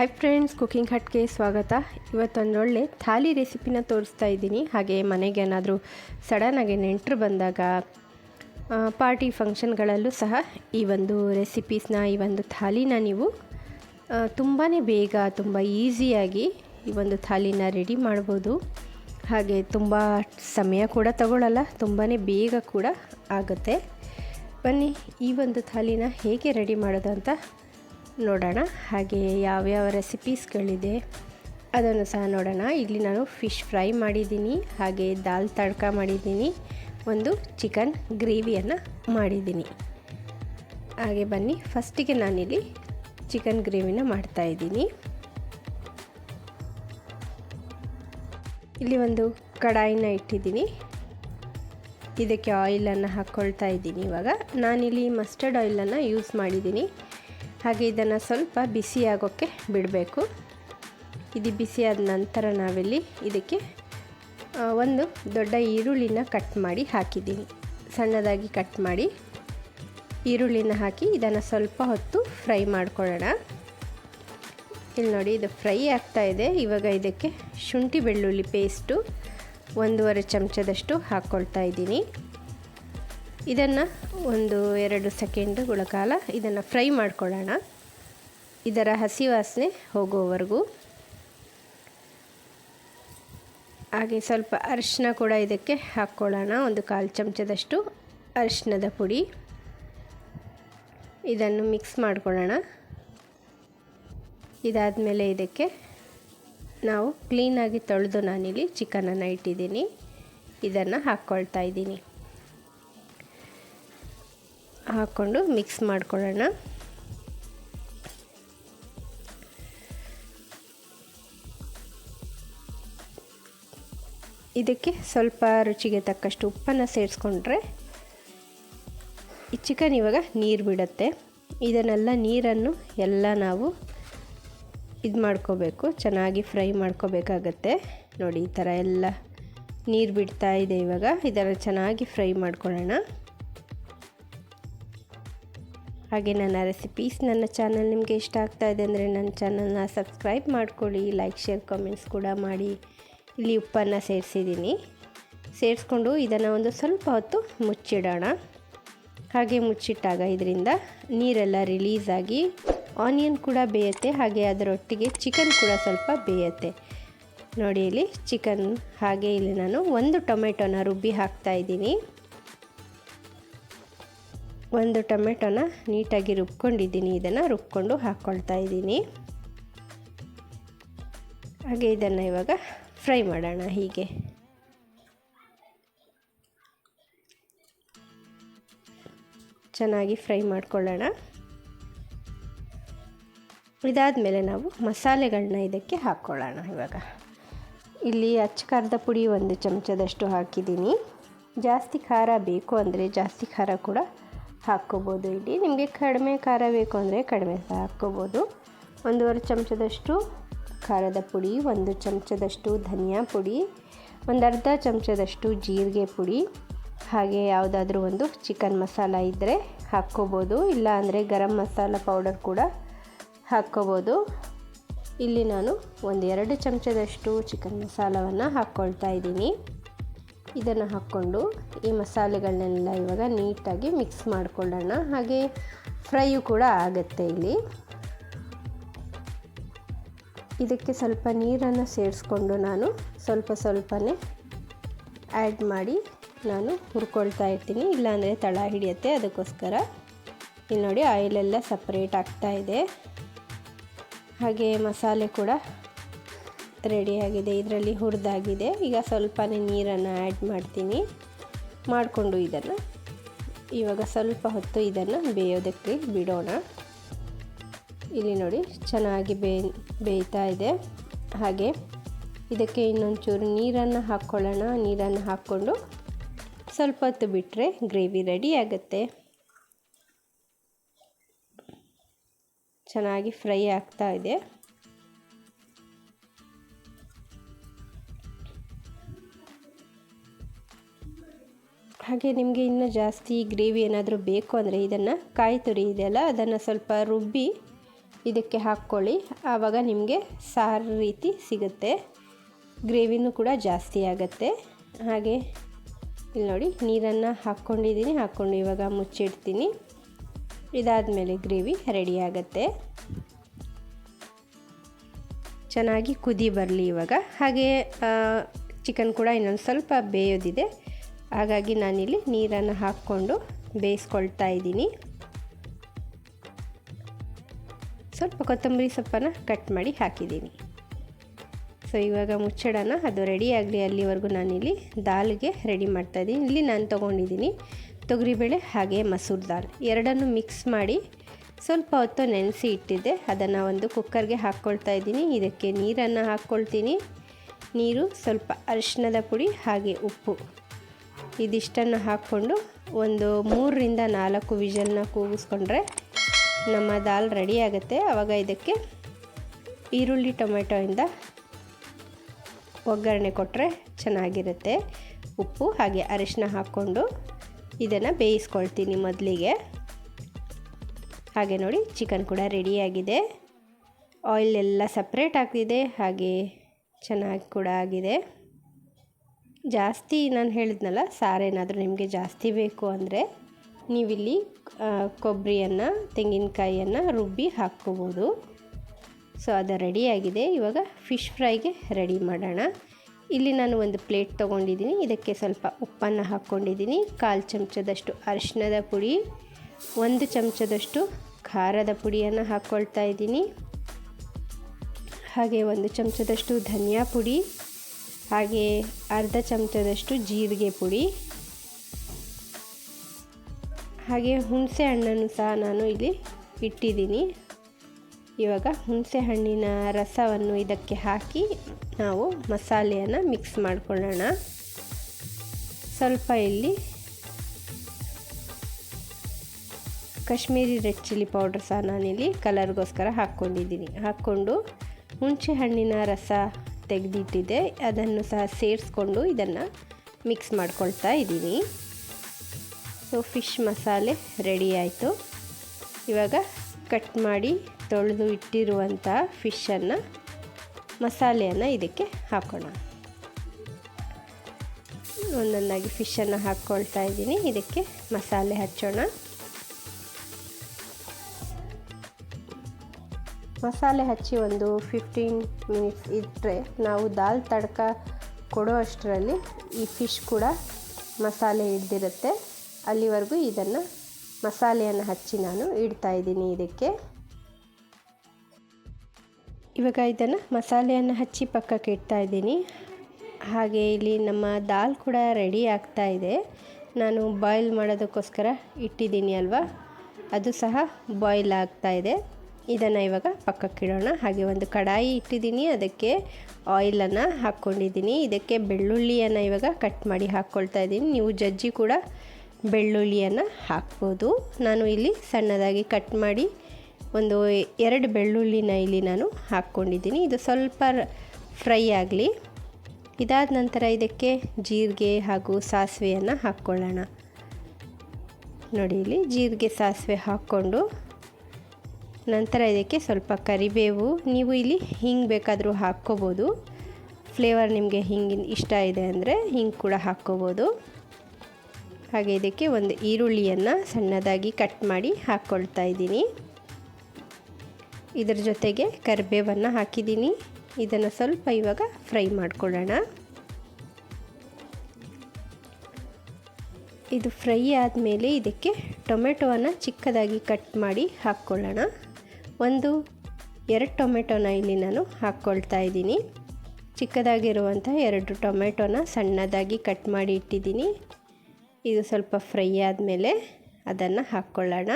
Hi friends cooking ಹಟ್ಗೆ ಸ್ವಾಗತ. ಇವತ್ತೊಂದೊಳ್ಳೆ ಥಾಲಿ ರೆಸಿಪಿನ ತೋರಿಸ್ತಾ ಇದ್ದೀನಿ. ಹಾಗೆ ಮನೆಗೆ ಏನಾದರೂ ಸಡನ್ನಾಗಿ ನೆಂಟರು ಬಂದಾಗ ಪಾರ್ಟಿ ಫಂಕ್ಷನ್ಗಳಲ್ಲೂ ಸಹ ಈ ಒಂದು ರೆಸಿಪೀಸ್ನ ಈ ಒಂದು ಥಾಲಿನ ನೀವು ತುಂಬಾ ಬೇಗ, ತುಂಬ ಈಸಿಯಾಗಿ ಈ ಒಂದು ಥಾಲಿನ ರೆಡಿ ಮಾಡ್ಬೋದು. ಹಾಗೆ ತುಂಬ ಸಮಯ ಕೂಡ ತಗೊಳ್ಳಲ್ಲ ತುಂಬಾ ಬೇಗ ಕೂಡ ಆಗುತ್ತೆ. ಬನ್ನಿ, ಈ ಒಂದು ಥಾಲಿನ ಹೇಗೆ ರೆಡಿ ಮಾಡೋದು ಅಂತ ನೋಡೋಣ. ಹಾಗೆ ಯಾವ್ಯಾವ ರೆಸಿಪೀಸ್ಗಳಿದೆ ಅದನ್ನು ಸಹ ನೋಡೋಣ. ಇಲ್ಲಿ ನಾನು ಫಿಶ್ ಫ್ರೈ ಮಾಡಿದ್ದೀನಿ, ಹಾಗೆ ದಾಲ್ ತಡ್ಕ ಮಾಡಿದ್ದೀನಿ, ಒಂದು ಚಿಕನ್ ಗ್ರೇವಿಯನ್ನು ಮಾಡಿದ್ದೀನಿ. ಹಾಗೆ ಬನ್ನಿ ಫಸ್ಟಿಗೆ ನಾನಿಲ್ಲಿ ಚಿಕನ್ ಗ್ರೇವಿನ ಮಾಡ್ತಾಯಿದ್ದೀನಿ ಇಲ್ಲಿ ಒಂದು ಕಡಾಯಿನ ಇಟ್ಟಿದ್ದೀನಿ. ಇದಕ್ಕೆ ಆಯಿಲನ್ನು ಹಾಕ್ಕೊಳ್ತಾ ಇದ್ದೀನಿ ಇವಾಗ. ನಾನಿಲ್ಲಿ ಮಸ್ಟರ್ಡ್ ಆಯಿಲನ್ನು ಯೂಸ್ ಮಾಡಿದ್ದೀನಿ. ಹಾಗೆ ಇದನ್ನು ಸ್ವಲ್ಪ ಬಿಸಿಯಾಗೋಕ್ಕೆ ಬಿಡಬೇಕು. ಇದು ಬಿಸಿಯಾದ ನಂತರ ನಾವಿಲ್ಲಿ ಇದಕ್ಕೆ ಒಂದು ದೊಡ್ಡ ಈರುಳ್ಳಿನ ಕಟ್ ಮಾಡಿ ಹಾಕಿದ್ದೀನಿ. ಸಣ್ಣದಾಗಿ ಕಟ್ ಮಾಡಿ ಈರುಳ್ಳಿನ ಹಾಕಿ ಇದನ್ನು ಸ್ವಲ್ಪ ಹೊತ್ತು ಫ್ರೈ ಮಾಡ್ಕೊಳ್ಳೋಣ. ಇಲ್ಲಿ ನೋಡಿ, ಇದು ಫ್ರೈ ಆಗ್ತಾ ಇದೆ. ಇವಾಗ ಇದಕ್ಕೆ ಶುಂಠಿ ಬೆಳ್ಳುಳ್ಳಿ ಪೇಸ್ಟು ಒಂದೂವರೆ ಚಮಚದಷ್ಟು ಹಾಕ್ಕೊಳ್ತಾ ಇದ್ದೀನಿ. ಇದನ್ನು ಒಂದು ಎರಡು ಸೆಕೆಂಡುಗಳ ಕಾಲ ಇದನ್ನು ಫ್ರೈ ಮಾಡ್ಕೊಳ್ಳೋಣ. ಇದರ ಹಸಿ ವಾಸನೆ ಹೋಗೋವರೆಗೂ. ಹಾಗೆ ಸ್ವಲ್ಪ ಅರಿಶಿನ ಕೂಡ ಇದಕ್ಕೆ ಹಾಕ್ಕೊಳ್ಳೋಣ. ಒಂದು ಕಾಲು ಚಮಚದಷ್ಟು ಅರಿಶಿನದ ಪುಡಿ. ಇದನ್ನು ಮಿಕ್ಸ್ ಮಾಡ್ಕೊಳ್ಳೋಣ. ಇದಾದಮೇಲೆ ಇದಕ್ಕೆ ನಾವು ಕ್ಲೀನಾಗಿ ತೊಳೆದು ನಾನಿಲ್ಲಿ ಚಿಕನನ್ನು ಇಟ್ಟಿದ್ದೀನಿ. ಇದನ್ನು ಹಾಕ್ಕೊಳ್ತಾ ಇದ್ದೀನಿ. ಹಾಕ್ಕೊಂಡು ಮಿಕ್ಸ್ ಮಾಡ್ಕೊಳ್ಳೋಣ. ಇದಕ್ಕೆ ಸ್ವಲ್ಪ ರುಚಿಗೆ ತಕ್ಕಷ್ಟು ಉಪ್ಪನ್ನು ಸೇರಿಸ್ಕೊಂಡ್ರೆ ಈ ಚಿಕನ್ ಇವಾಗ ನೀರು ಬಿಡುತ್ತೆ. ಇದನ್ನೆಲ್ಲ ನೀರನ್ನು ಎಲ್ಲ ನಾವು ಇದು ಮಾಡ್ಕೋಬೇಕು. ಚೆನ್ನಾಗಿ ಫ್ರೈ ಮಾಡ್ಕೋಬೇಕಾಗತ್ತೆ. ನೋಡಿ, ಈ ಥರ ಎಲ್ಲ ನೀರು ಬಿಡ್ತಾ ಇದೆ ಇವಾಗ. ಇದನ್ನು ಚೆನ್ನಾಗಿ ಫ್ರೈ ಮಾಡ್ಕೊಳ್ಳೋಣ. ಹಾಗೆ ನನ್ನ ರೆಸಿಪೀಸ್ ನನ್ನ ಚಾನಲ್ ನಿಮಗೆ ಇಷ್ಟ ಆಗ್ತಾ ಇದೆ ಅಂದರೆ ನನ್ನ ಚಾನಲ್ನ ಸಬ್ಸ್ಕ್ರೈಬ್ ಮಾಡ್ಕೊಳ್ಳಿ ಲೈಕ್ ಶೇರ್ ಕಾಮೆಂಟ್ಸ್ ಕೂಡ ಮಾಡಿ. ಇಲ್ಲಿ ಉಪ್ಪನ್ನು ಸೇರಿಸಿದ್ದೀನಿ. ಸೇರಿಸ್ಕೊಂಡು ಇದನ್ನು ಒಂದು ಸ್ವಲ್ಪ ಹೊತ್ತು ಮುಚ್ಚಿಡೋಣ. ಹಾಗೆ ಮುಚ್ಚಿಟ್ಟಾಗ ಇದರಿಂದ ನೀರೆಲ್ಲ ರಿಲೀಸ್ ಆಗಿ ಆನಿಯನ್ ಕೂಡ ಬೇಯುತ್ತೆ, ಹಾಗೆ ಅದರೊಟ್ಟಿಗೆ ಚಿಕನ್ ಕೂಡ ಸ್ವಲ್ಪ ಬೇಯುತ್ತೆ. ನೋಡಿ ಇಲ್ಲಿ ಚಿಕನ್ ಹಾಗೆ ಇಲ್ಲಿ ನಾನು ಒಂದು ಟೊಮೆಟೊನ ರುಬ್ಬಿ ಹಾಕ್ತಾ ಇದ್ದೀನಿ. ಒಂದು ಟೊಮೆಟೊನ ನೀಟಾಗಿ ರುಬ್ಕೊಂಡಿದ್ದೀನಿ. ಇದನ್ನು ರುಬ್ಕೊಂಡು ಹಾಕ್ಕೊಳ್ತಾ ಇದ್ದೀನಿ. ಹಾಗೆ ಇದನ್ನು ಇವಾಗ ಫ್ರೈ ಮಾಡೋಣ ಹೀಗೆ. ಚೆನ್ನಾಗಿ ಫ್ರೈ ಮಾಡ್ಕೊಳ್ಳೋಣ. ಇದಾದಮೇಲೆ ನಾವು ಮಸಾಲೆಗಳನ್ನ ಇದಕ್ಕೆ ಹಾಕ್ಕೊಳ್ಳೋಣ ಇವಾಗ. ಇಲ್ಲಿ ಅಚ್ಚ ಖಾರದ ಪುಡಿ ಒಂದು ಚಮಚದಷ್ಟು ಹಾಕಿದ್ದೀನಿ. ಜಾಸ್ತಿ ಖಾರ ಬೇಕು ಅಂದರೆ ಜಾಸ್ತಿ ಖಾರ ಕೂಡ ಹಾಕ್ಕೋಬೋದು. ಇಲ್ಲಿ ನಿಮಗೆ ಕಡಿಮೆ ಖಾರ ಬೇಕು ಅಂದರೆ ಕಡಿಮೆ ಹಾಕ್ಕೋಬೋದು. ಒಂದೂವರೆ ಚಮಚದಷ್ಟು ಖಾರದ ಪುಡಿ, ಒಂದು ಚಮಚದಷ್ಟು ಧನಿಯಾ ಪುಡಿ, ಒಂದು ಅರ್ಧ ಚಮಚದಷ್ಟು ಜೀರಿಗೆ ಪುಡಿ, ಹಾಗೆ ಯಾವುದಾದ್ರೂ ಒಂದು ಚಿಕನ್ ಮಸಾಲ ಇದ್ದರೆ ಹಾಕ್ಕೋಬೋದು. ಇಲ್ಲ ಅಂದರೆ ಗರಂ ಮಸಾಲ ಪೌಡರ್ ಕೂಡ ಹಾಕ್ಕೋಬೋದು. ಇಲ್ಲಿ ನಾನು ಒಂದು ಎರಡು ಚಮಚದಷ್ಟು ಚಿಕನ್ ಮಸಾಲವನ್ನು ಹಾಕ್ಕೊಳ್ತಾ ಇದ್ದೀನಿ. ಇದನ್ನು ಹಾಕ್ಕೊಂಡು ಈ ಮಸಾಲೆಗಳನ್ನೆಲ್ಲ ಇವಾಗ ನೀಟಾಗಿ ಮಿಕ್ಸ್ ಮಾಡಿಕೊಳ್ಳೋಣ. ಹಾಗೆ ಫ್ರೈಯು ಕೂಡ ಆಗುತ್ತೆ ಇಲ್ಲಿ. ಇದಕ್ಕೆ ಸ್ವಲ್ಪ ನೀರನ್ನು ಸೇರಿಸ್ಕೊಂಡು ನಾನು ಸ್ವಲ್ಪ ಸ್ವಲ್ಪನೇ ಆ್ಯಡ್ ಮಾಡಿ ನಾನು ಹುರ್ಕೊಳ್ತಾ ಇರ್ತೀನಿ. ಇಲ್ಲಾಂದರೆ ತಳ ಹಿಡಿಯುತ್ತೆ. ಅದಕ್ಕೋಸ್ಕರ ಇಲ್ಲಿ ನೋಡಿ ಆಯಿಲೆಲ್ಲ ಸಪ್ರೇಟ್ ಆಗ್ತಾ ಇದೆ. ಹಾಗೆ ಮಸಾಲೆ ಕೂಡ ರೆಡಿಯಾಗಿದೆ ಇದರಲ್ಲಿ ಹುರಿದಾಗಿದೆ. ಈಗ ಸ್ವಲ್ಪನೇ ನೀರನ್ನು ಆ್ಯಡ್ ಮಾಡ್ತೀನಿ. ಮಾಡಿಕೊಂಡು ಇದನ್ನು, ಇವಾಗ ಸ್ವಲ್ಪ ಹೊತ್ತು ಇದನ್ನು ಬೇಯೋದಕ್ಕೆ ಬಿಡೋಣ. ಇಲ್ಲಿ ನೋಡಿ, ಚೆನ್ನಾಗಿ ಬೇ, ಬೇಯ್ತಾ ಇದೆ. ಹಾಗೆ ಇದಕ್ಕೆ ಇನ್ನೊಂಚೂರು ನೀರನ್ನು ಹಾಕ್ಕೊಳ್ಳೋಣ. ನೀರನ್ನು ಹಾಕ್ಕೊಂಡು ಸ್ವಲ್ಪ ಹೊತ್ತು ಬಿಟ್ಟರೆ ಗ್ರೇವಿ ರೆಡಿ ಆಗುತ್ತೆ. ಚೆನ್ನಾಗಿ ಫ್ರೈ ಆಗ್ತಾ ಇದೆ. ಹಾಗೆ ನಿಮಗೆ ಇನ್ನೂ ಜಾಸ್ತಿ ಗ್ರೇವಿ ಏನಾದರೂ ಬೇಕು ಅಂದರೆ ಇದನ್ನು ಕಾಯಿ ತುರಿ ಇದೆಯಲ್ಲ ಅದನ್ನು ಸ್ವಲ್ಪ ರುಬ್ಬಿ ಇದಕ್ಕೆ ಹಾಕ್ಕೊಳ್ಳಿ. ಆವಾಗ ನಿಮಗೆ ಸಾರು ರೀತಿ ಸಿಗುತ್ತೆ. ಗ್ರೇವಿನೂ ಕೂಡ ಜಾಸ್ತಿ ಆಗುತ್ತೆ. ಹಾಗೆ ಇಲ್ಲಿ ನೋಡಿ, ನೀರನ್ನು ಹಾಕ್ಕೊಂಡಿದ್ದೀನಿ, ಹಾಕ್ಕೊಂಡು ಇವಾಗ ಮುಚ್ಚಿಡ್ತೀನಿ. ಇದಾದಮೇಲೆ ಗ್ರೇವಿ ರೆಡಿ ಆಗುತ್ತೆ. ಚೆನ್ನಾಗಿ ಕುದಿ ಬರಲಿ ಇವಾಗ. ಹಾಗೆ ಚಿಕನ್ ಕೂಡ ಇನ್ನೊಂದು ಸ್ವಲ್ಪ ಬೇಯೋದಿದೆ. ಹಾಗಾಗಿ ನಾನಿಲ್ಲಿ ನೀರನ್ನು ಹಾಕ್ಕೊಂಡು ಬೇಯಿಸ್ಕೊಳ್ತಾ ಇದ್ದೀನಿ. ಸ್ವಲ್ಪ ಕೊತ್ತಂಬರಿ ಸೊಪ್ಪನ್ನು ಕಟ್ ಮಾಡಿ ಹಾಕಿದ್ದೀನಿ. ಸೊ, ಇವಾಗ ಮುಚ್ಚಡನ ಅದು ರೆಡಿ ಆಗಲಿ ಅಲ್ಲಿವರೆಗೂ ನಾನಿಲ್ಲಿ ದಾಲ್ಗೆ ರೆಡಿ ಮಾಡ್ತಾಯಿದ್ದೀನಿ ಇಲ್ಲಿ ನಾನು ತೊಗೊಂಡಿದ್ದೀನಿ ತೊಗರಿಬೇಳೆ ಹಾಗೆ ಮಸೂರ್ ದಾಲ್. ಎರಡನ್ನು ಮಿಕ್ಸ್ ಮಾಡಿ ಸ್ವಲ್ಪ ಹೊತ್ತು ನೆನೆಸಿ ಇಟ್ಟಿದ್ದೆ. ಅದನ್ನು ಒಂದು ಕುಕ್ಕರ್ಗೆ ಹಾಕ್ಕೊಳ್ತಾ ಇದ್ದೀನಿ. ಇದಕ್ಕೆ ನೀರನ್ನು ಹಾಕ್ಕೊಳ್ತೀನಿ. ನೀರು ಸ್ವಲ್ಪ ಅರಿಶಿಣದ ಪುಡಿ ಹಾಗೆ ಉಪ್ಪು. ಇದಿಷ್ಟನ್ನು ಹಾಕ್ಕೊಂಡು ಒಂದು ಮೂರರಿಂದ ನಾಲ್ಕು ವಿಜಲ್ನ ಕೂಗಿಸ್ಕೊಂಡ್ರೆ ನಮ್ಮ ದಾಲ್ ರೆಡಿ ಆಗುತ್ತೆ. ಆವಾಗ ಇದಕ್ಕೆ ಈರುಳ್ಳಿ ಟೊಮೆಟೊಯಿಂದ ಒಗ್ಗರಣೆ ಕೊಟ್ಟರೆ ಚೆನ್ನಾಗಿರುತ್ತೆ. ಉಪ್ಪು ಹಾಗೆ ಅರಿಶಿನ ಹಾಕ್ಕೊಂಡು ಇದನ್ನು ಬೇಯಿಸ್ಕೊಳ್ತೀನಿ ಮೊದಲಿಗೆ. ಹಾಗೆ ನೋಡಿ, ಚಿಕನ್ ಕೂಡ ರೆಡಿಯಾಗಿದೆ ಆಯಿಲ್ ಎಲ್ಲ ಸಪ್ರೇಟ್ ಆಗ್ತಿದೆ, ಹಾಗೆ ಚೆನ್ನಾಗಿ ಕೂಡ ಆಗಿದೆ. ಜಾಸ್ತಿ ನಾನು ಹೇಳಿದ್ನಲ್ಲ ಸಾರೇನಾದರೂ ನಿಮಗೆ ಜಾಸ್ತಿ ಬೇಕು ಅಂದರೆ ನೀವಿಲ್ಲಿ ಕೊಬ್ಬರಿಯನ್ನು, ತೆಂಗಿನಕಾಯಿಯನ್ನು ರುಬ್ಬಿ ಹಾಕ್ಕೋಬೋದು. ಸೊ, ಅದು ರೆಡಿಯಾಗಿದೆ ಇವಾಗ ಫಿಶ್ ಫ್ರೈಗೆ ರೆಡಿ ಮಾಡೋಣ. ಇಲ್ಲಿ ನಾನು ಒಂದು ಪ್ಲೇಟ್ ತೊಗೊಂಡಿದ್ದೀನಿ. ಇದಕ್ಕೆ ಸ್ವಲ್ಪ ಉಪ್ಪನ್ನು ಹಾಕ್ಕೊಂಡಿದ್ದೀನಿ. ಕಾಲು ಚಮಚದಷ್ಟು ಅರಿಶಿನದ ಪುಡಿ, ಒಂದು ಚಮಚದಷ್ಟು ಖಾರದ ಪುಡಿಯನ್ನು ಹಾಕ್ಕೊಳ್ತಾ ಇದ್ದೀನಿ. ಹಾಗೆ ಒಂದು ಚಮಚದಷ್ಟು ಧನಿಯಾ ಪುಡಿ ಹಾಗೆ ಅರ್ಧ ಚಮಚದಷ್ಟು ಜೀರಿಗೆ ಪುಡಿ. ಹಾಗೆ ಹುಣಸೆ ಹಣ್ಣನ್ನು ಸಹ ನಾನು ಇಲ್ಲಿ ಇಟ್ಟಿದ್ದೀನಿ. ಇವಾಗ ಹುಣಸೆ ಹಣ್ಣಿನ ರಸವನ್ನು ಇದಕ್ಕೆ ಹಾಕಿ ನಾವು ಮಸಾಲೆಯನ್ನು ಮಿಕ್ಸ್ ಮಾಡ್ಕೊಳ್ಳೋಣ. ಸ್ವಲ್ಪ ಇಲ್ಲಿ ಕಾಶ್ಮೀರಿ ರೆಡ್ ಚಿಲ್ಲಿ ಪೌಡ್ರ್ ಸಹ ನಾನಿಲ್ಲಿ ಕಲರ್ಗೋಸ್ಕರ ಹಾಕ್ಕೊಂಡಿದ್ದೀನಿ. ಹಾಕ್ಕೊಂಡು ಹುಣಸೆ ಹಣ್ಣಿನ ರಸ ತೆಗೆದಿಟ್ಟಿದೆ. ಅದನ್ನು ಸಹ ಸೇರಿಸ್ಕೊಂಡು ಇದನ್ನು ಮಿಕ್ಸ್ ಮಾಡ್ಕೊಳ್ತಾ ಇದ್ದೀನಿ. ಸೊ ಫಿಶ್ ಮಸಾಲೆ ರೆಡಿ ಆಯಿತು. ಇವಾಗ ಕಟ್ ಮಾಡಿ ತೊಳೆದು ಇಟ್ಟಿರುವಂಥ ಫಿಶನ್ನು ಮಸಾಲೆಯನ್ನು ಇದಕ್ಕೆ ಹಾಕೋಣ. ಒಂದೊಂದಾಗಿ ಫಿಶನ್ನು ಹಾಕ್ಕೊಳ್ತಾ ಇದ್ದೀನಿ. ಇದಕ್ಕೆ ಮಸಾಲೆ ಹಚ್ಚೋಣ. ಮಸಾಲೆ ಹಚ್ಚಿ ಒಂದು ಫಿಫ್ಟೀನ್ ಮಿನಿಟ್ಸ್ ಇಟ್ಟರೆ ನಾವು ದಾಲ್ ತಡ್ಕ ಕೊಡೋ ಅಷ್ಟರಲ್ಲಿ ಈ ಫಿಶ್ ಕೂಡ ಮಸಾಲೆ ಹಿಡ್ದಿರುತ್ತೆ. ಅಲ್ಲಿವರೆಗೂ ಇದನ್ನು ಮಸಾಲೆಯನ್ನು ಹಚ್ಚಿ ನಾನು ಇಡ್ತಾ ಇದ್ದೀನಿ ಇದಕ್ಕೆ. ಇವಾಗ ಇದನ್ನು ಮಸಾಲೆಯನ್ನು ಹಚ್ಚಿ ಪಕ್ಕಕ್ಕೆ ಇಡ್ತಾ ಇದ್ದೀನಿ. ಹಾಗೆ ಇಲ್ಲಿ ನಮ್ಮ ದಾಲ್ ಕೂಡ ರೆಡಿ ಆಗ್ತಾ ಇದೆ. ನಾನು ಬಾಯ್ಲ್ ಮಾಡೋದಕ್ಕೋಸ್ಕರ ಇಟ್ಟಿದ್ದೀನಿ ಅಲ್ವಾ? ಅದು ಸಹ ಬಾಯ್ಲ್ ಆಗ್ತಾ ಇದೆ. ಇದನ್ನು ಇವಾಗ ಪಕ್ಕಕ್ಕಿಡೋಣ ಹಾಗೆ ಒಂದು ಕಡಾಯಿ ಇಟ್ಟಿದ್ದೀನಿ. ಅದಕ್ಕೆ ಆಯಿಲನ್ನು ಹಾಕ್ಕೊಂಡಿದ್ದೀನಿ. ಇದಕ್ಕೆ ಬೆಳ್ಳುಳ್ಳಿಯನ್ನು ಇವಾಗ ಕಟ್ ಮಾಡಿ ಹಾಕ್ಕೊಳ್ತಾ ಇದ್ದೀನಿ. ನೀವು ಜಜ್ಜಿ ಕೂಡ ಬೆಳ್ಳುಳ್ಳಿಯನ್ನು ಹಾಕ್ಬೋದು. ನಾನು ಇಲ್ಲಿ ಸಣ್ಣದಾಗಿ ಕಟ್ ಮಾಡಿ ಒಂದು ಎರಡು ಬೆಳ್ಳುಳ್ಳಿನ ಇಲ್ಲಿ ನಾನು ಹಾಕ್ಕೊಂಡಿದ್ದೀನಿ. ಇದು ಸ್ವಲ್ಪ ಫ್ರೈ ಆಗಲಿ. ಇದಾದ ನಂತರ ಇದಕ್ಕೆ ಜೀರಿಗೆ ಹಾಗೂ ಸಾಸಿವೆಯನ್ನು ಹಾಕ್ಕೊಳ್ಳೋಣ. ನೋಡಿ, ಇಲ್ಲಿ ಜೀರಿಗೆ, ಸಾಸಿವೆ ಹಾಕ್ಕೊಂಡು ನಂತರ ಇದಕ್ಕೆ ಸ್ವಲ್ಪ ಕರಿಬೇವು. ನೀವು ಇಲ್ಲಿ ಹಿಂಗೆ ಬೇಕಾದರೂ ಹಾಕ್ಕೋಬೋದು. ಫ್ಲೇವರ್ ನಿಮಗೆ ಹಿಂಗೆ ಇಷ್ಟ ಇದೆ ಅಂದರೆ ಹಿಂಗೆ ಕೂಡ ಹಾಕ್ಕೋಬೋದು. ಹಾಗೆ ಇದಕ್ಕೆ ಒಂದು ಈರುಳ್ಳಿಯನ್ನು ಸಣ್ಣದಾಗಿ ಕಟ್ ಮಾಡಿ ಹಾಕ್ಕೊಳ್ತಾ ಇದ್ದೀನಿ. ಇದರ ಜೊತೆಗೆ ಕರಿಬೇವನ್ನು ಹಾಕಿದ್ದೀನಿ. ಇದನ್ನು ಸ್ವಲ್ಪ ಇವಾಗ ಫ್ರೈ ಮಾಡ್ಕೊಳ್ಳೋಣ. ಇದು ಫ್ರೈ ಆದಮೇಲೆ ಇದಕ್ಕೆ ಟೊಮೆಟೊವನ್ನು ಚಿಕ್ಕದಾಗಿ ಕಟ್ ಮಾಡಿ ಹಾಕ್ಕೊಳ್ಳೋಣ. ಒಂದು, ಎರಡು ಟೊಮೆಟೊನ ಇಲ್ಲಿ ನಾನು ಹಾಕ್ಕೊಳ್ತಾ ಇದ್ದೀನಿ. ಚಿಕ್ಕದಾಗಿರುವಂಥ ಎರಡು ಟೊಮೆಟೊನ ಸಣ್ಣದಾಗಿ ಕಟ್ ಮಾಡಿ ಇಟ್ಟಿದ್ದೀನಿ. ಇದು ಸ್ವಲ್ಪ ಫ್ರೈ ಆದಮೇಲೆ ಅದನ್ನು ಹಾಕ್ಕೊಳ್ಳೋಣ.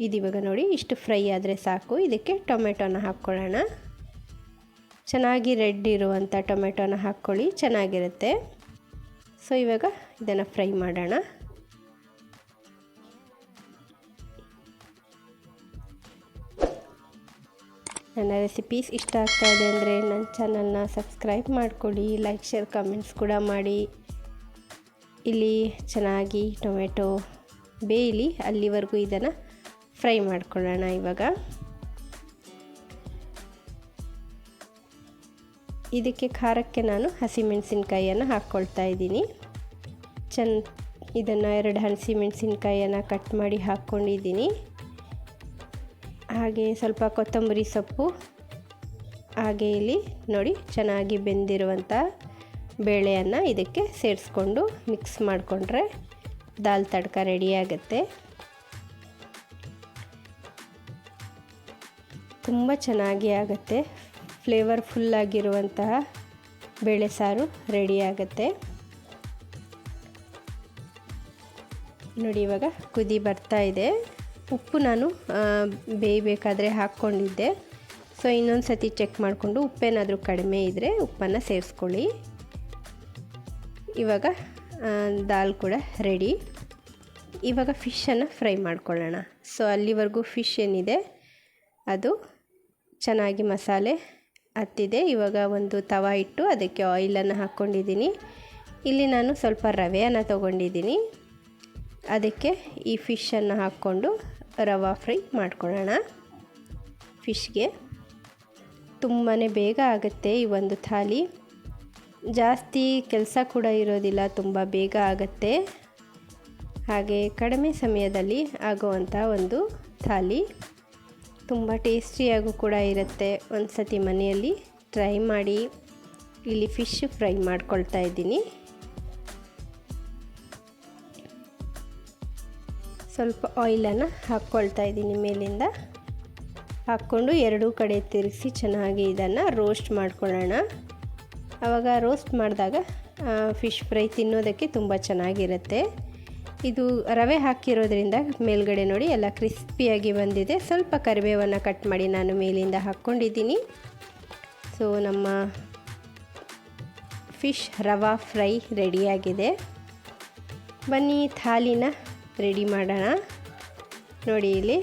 ಇದಿವಾಗ ನೋಡಿ, ಇಷ್ಟು ಫ್ರೈ ಆದರೆ ಸಾಕು. ಇದಕ್ಕೆ ಟೊಮೆಟೊನ ಹಾಕ್ಕೊಳ್ಳೋಣ. ಚೆನ್ನಾಗಿ ರೆಡ್ ಇರುವಂಥ ಟೊಮೆಟೊನ ಹಾಕ್ಕೊಳ್ಳಿ, ಚೆನ್ನಾಗಿರುತ್ತೆ. ಸೊ, ಇವಾಗ ಇದನ್ನು ಫ್ರೈ ಮಾಡೋಣ. ನನ್ನ ರೆಸಿಪೀಸ್ ಇಷ್ಟ ಆಗ್ತಾ ಇದೆ ಅಂದರೆ ನನ್ನ ಚಾನಲ್ನ ಸಬ್ಸ್ಕ್ರೈಬ್ ಮಾಡಿಕೊಡಿ ಲೈಕ್, ಶೇರ್, ಕಮೆಂಟ್ಸ್ ಕೂಡ ಮಾಡಿ. ಇಲ್ಲಿ ಚೆನ್ನಾಗಿ ಟೊಮೆಟೊ ಬೇಯಲಿ, ಅಲ್ಲಿವರೆಗೂ ಇದನ್ನು ಫ್ರೈ ಮಾಡ್ಕೊಳ್ಳೋಣ ಇವಾಗ. ಇದಕ್ಕೆ ಖಾರಕ್ಕೆ ನಾನು ಹಸಿಮೆಣಸಿನ್ಕಾಯಿಯನ್ನು ಹಾಕ್ಕೊಳ್ತಾ ಇದ್ದೀನಿ. ಚೆನ್ನ ಇದನ್ನು ಎರಡು ಹಸಿಮೆಣಸಿನ್ಕಾಯಿಯನ್ನು ಕಟ್ ಮಾಡಿ ಹಾಕ್ಕೊಂಡಿದ್ದೀನಿ. ಹಾಗೆ ಸ್ವಲ್ಪ ಕೊತ್ತಂಬರಿ ಸೊಪ್ಪು. ಹಾಗೆ ಇಲ್ಲಿ ನೋಡಿ ಚೆನ್ನಾಗಿ ಬೆಂದಿರುವಂಥ ಬೇಳೆಯನ್ನು ಇದಕ್ಕೆ ಸೇರಿಸ್ಕೊಂಡು ಮಿಕ್ಸ್ ಮಾಡಿಕೊಂಡ್ರೆ ದಾಲ್ ತಡ್ಕ ರೆಡಿಯಾಗುತ್ತೆ ತುಂಬ ಚೆನ್ನಾಗಿ ಆಗುತ್ತೆ. ಫ್ಲೇವರ್ಫುಲ್ಲಾಗಿರುವಂತಹ ಬೇಳೆ ಸಾರು ರೆಡಿಯಾಗುತ್ತೆ ನೋಡಿ ಇವಾಗ ಕುದಿ ಬರ್ತಾ ಇದೆ. ಉಪ್ಪು ನಾನು ಬೇಯಬೇಕಾದ್ರೆ ಹಾಕ್ಕೊಂಡಿದ್ದೆ. ಸೊ ಇನ್ನೊಂದು ಸತಿ ಚೆಕ್ ಮಾಡಿಕೊಂಡು ಉಪ್ಪೇನಾದರೂ ಕಡಿಮೆ ಇದ್ದರೆ ಉಪ್ಪನ್ನು ಸೇರಿಸ್ಕೊಳ್ಳಿ. ಇವಾಗ ದಾಲ್ ಕೂಡ ರೆಡಿ ಇವಾಗ ಫಿಶನ್ನು ಫ್ರೈ ಮಾಡ್ಕೊಳ್ಳೋಣ. ಸೊ ಅಲ್ಲಿವರೆಗೂ ಫಿಶ್ ಏನಿದೆ, ಅದು ಚೆನ್ನಾಗಿ ಮಸಾಲೆ ಹತ್ತಿದೆ. ಇವಾಗ ಒಂದು ತವ ಇಟ್ಟು ಅದಕ್ಕೆ ಆಯಿಲನ್ನು ಹಾಕ್ಕೊಂಡಿದ್ದೀನಿ. ಇಲ್ಲಿ ನಾನು ಸ್ವಲ್ಪ ರವೆಯನ್ನು ತೊಗೊಂಡಿದ್ದೀನಿ. ಅದಕ್ಕೆ ಈ ಫಿಶನ್ನು ಹಾಕ್ಕೊಂಡು ರವಾ ಫ್ರೈ ಮಾಡ್ಕೊಳ್ಳೋಣ. ಫಿಶ್ಗೆ ತುಂಬಾ ಬೇಗ ಆಗುತ್ತೆ ಈ ಒಂದು ಥಾಲಿ. ಜಾಸ್ತಿ ಕೆಲಸ ಕೂಡ ಇರೋದಿಲ್ಲ, ತುಂಬ ಬೇಗ ಆಗುತ್ತೆ. ಹಾಗೆ ಕಡಿಮೆ ಸಮಯದಲ್ಲಿ ಆಗುವಂಥ ಒಂದು ಥಾಲಿ. ತುಂಬ ಟೇಸ್ಟಿಯಾಗೂ ಕೂಡ ಇರುತ್ತೆ. ಒಂದು ಸತಿ ಮನೆಯಲ್ಲಿ ಟ್ರೈ ಮಾಡಿ. ಇಲ್ಲಿ ಫಿಶ್ ಫ್ರೈ ಮಾಡ್ಕೊಳ್ತಾ ಇದ್ದೀನಿ. ಸ್ವಲ್ಪ ಆಯಿಲನ್ನು ಹಾಕ್ಕೊಳ್ತಾ ಇದ್ದೀನಿ ಮೇಲಿಂದ. ಹಾಕ್ಕೊಂಡು ಎರಡೂ ಕಡೆ ತಿರುಗಿಸಿ ಚೆನ್ನಾಗಿ ಇದನ್ನು ರೋಸ್ಟ್ ಮಾಡ್ಕೊಳ್ಳೋಣ. ಆವಾಗ ರೋಸ್ಟ್ ಮಾಡಿದಾಗ ಫಿಶ್ ಫ್ರೈ ತಿನ್ನೋದಕ್ಕೆ ತುಂಬ ಚೆನ್ನಾಗಿರುತ್ತೆ. ಇದು ರವೆ ಹಾಕಿರೋದ್ರಿಂದ ಮೇಲ್ಗಡೆ ನೋಡಿ ಎಲ್ಲ ಕ್ರಿಸ್ಪಿಯಾಗಿ ಬಂದಿದೆ. ಸ್ವಲ್ಪ ಕರಿಬೇವನ್ನು ಕಟ್ ಮಾಡಿ ನಾನು ಮೇಲಿಂದ ಹಾಕ್ಕೊಂಡಿದ್ದೀನಿ. ಸೊ ನಮ್ಮ ಫಿಶ್ ರವಾ ಫ್ರೈ ರೆಡಿಯಾಗಿದೆ ಬನ್ನಿ, ಥಾಲಿನ ರೆಡಿ ಮಾಡೋಣ. ನೋಡಿ ಇಲ್ಲಿ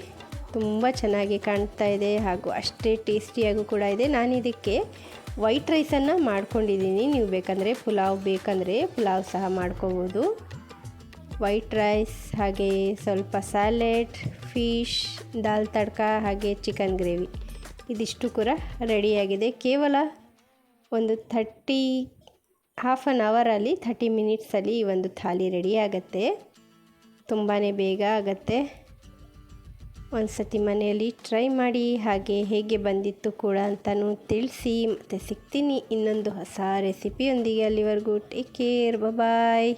ತುಂಬ ಚೆನ್ನಾಗಿ ಕಾಣ್ತಾ ಇದೆ ಹಾಗೂ ಅಷ್ಟೇ ಟೇಸ್ಟಿಯಾಗೂ ಕೂಡ ಇದೆ. ನಾನು ಇದಕ್ಕೆ ವೈಟ್ ರೈಸನ್ನು ಮಾಡ್ಕೊಂಡಿದ್ದೀನಿ. ನೀವು ಬೇಕಂದರೆ ಪುಲಾವ್ ಬೇಕಂದರೆ ಪುಲಾವ್ ಸಹ ಮಾಡ್ಕೋಬೋದು. ವೈಟ್ ರೈಸ್ ಹಾಗೆ ಸ್ವಲ್ಪ ಸ್ಯಾಲೆಡ್, ಫಿಶ್, ದಾಲ್ ತಡ್ಕ ಹಾಗೆ ಚಿಕನ್ ಗ್ರೇವಿ ಇದಿಷ್ಟು ಕೂಡ ರೆಡಿಯಾಗಿದೆ. ಕೇವಲ ಒಂದು ಥರ್ಟಿ, ಹಾಫ್ ಆನ್ ಅವರಲ್ಲಿ, ಥರ್ಟಿ ಮಿನಿಟ್ಸಲ್ಲಿ ಈ ಒಂದು ಥಾಲಿ ರೆಡಿ ತುಂಬಾ ಬೇಗ ಆಗುತ್ತೆ. ಒಂದು ಸತಿ ಮನೆಯಲ್ಲಿ ಟ್ರೈ ಮಾಡಿ, ಹಾಗೆ ಹೇಗೆ ಬಂದಿತ್ತು ಕೂಡ ಅಂತಲೂ ತಿಳಿಸಿ, ಮತ್ತು ಸಿಗ್ತೀನಿ ಇನ್ನೊಂದು ಹೊಸ ರೆಸಿಪಿಯೊಂದಿಗೆ ಅಲ್ಲಿವರೆಗೂ ಟೇಕ್ ಕೇರ್ ಬಾಯ್